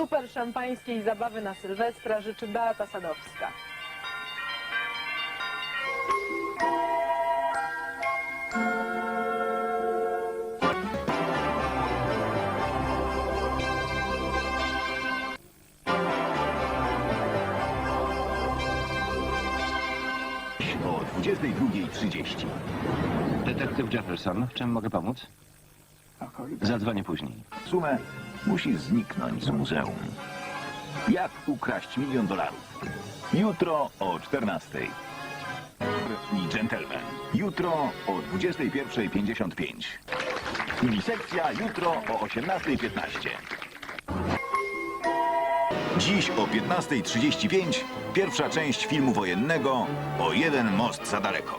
super szampańskiej zabawy na Sylwestra życzy Beata Sadowska. o 22.30. Detektyw Jefferson, w czym mogę pomóc? Zadzwonię później. Sumę musi zniknąć z muzeum. Jak ukraść milion dolarów? Jutro o 14.00. I gentleman. Jutro o 21.55. I sekcja jutro o 18.15. Dziś o 15.35 pierwsza część filmu wojennego O jeden most za daleko.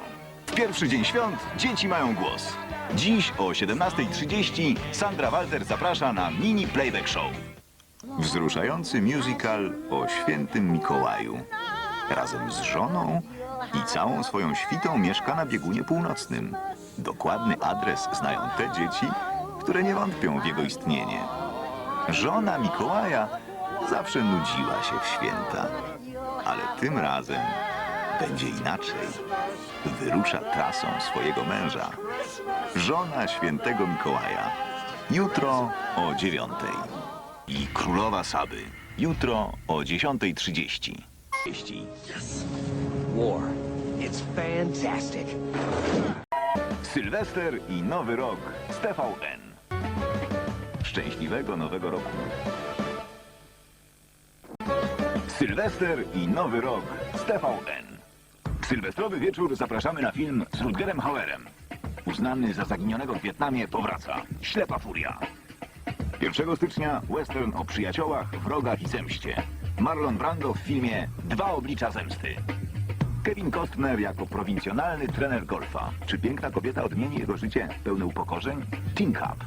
Pierwszy dzień świąt dzieci mają głos. Dziś o 17.30 Sandra Walter zaprasza na mini playback show. Wzruszający musical o świętym Mikołaju. Razem z żoną i całą swoją świtą mieszka na biegunie północnym. Dokładny adres znają te dzieci, które nie wątpią w jego istnienie. Żona Mikołaja zawsze nudziła się w święta, ale tym razem będzie inaczej. Wyrusza trasą swojego męża. Żona świętego Mikołaja. Jutro o dziewiątej. I królowa Saby. Jutro o 10.30. War. It's fantastic. Sylwester i Nowy Rok z TVN. Szczęśliwego Nowego Roku. Sylwester i Nowy Rok z TVN. Sylwestrowy wieczór zapraszamy na film z Rutgerem Hauerem. Uznany za zaginionego w Wietnamie powraca. Ślepa furia. 1 stycznia western o przyjaciołach, wrogach i zemście. Marlon Brando w filmie Dwa oblicza zemsty. Kevin Costner jako prowincjonalny trener golfa. Czy piękna kobieta odmieni jego życie pełne upokorzeń? Teen Cup.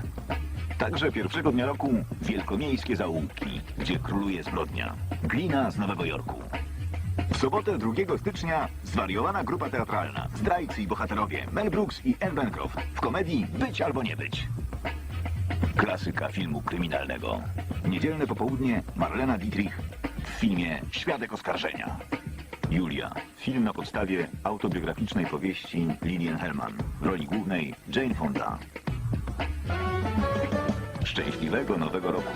Także pierwszego dnia roku wielkomiejskie zaułki, gdzie króluje zbrodnia. Glina z Nowego Jorku. W sobotę 2 stycznia zwariowana grupa teatralna. Zdrajcy i bohaterowie Mel Brooks i Anne Bancroft. W komedii Być albo nie być. Klasyka filmu kryminalnego. Niedzielne popołudnie Marlena Dietrich w filmie Świadek oskarżenia. Julia. Film na podstawie autobiograficznej powieści Lillian Hellman. W roli głównej Jane Fonda. Szczęśliwego Nowego Roku.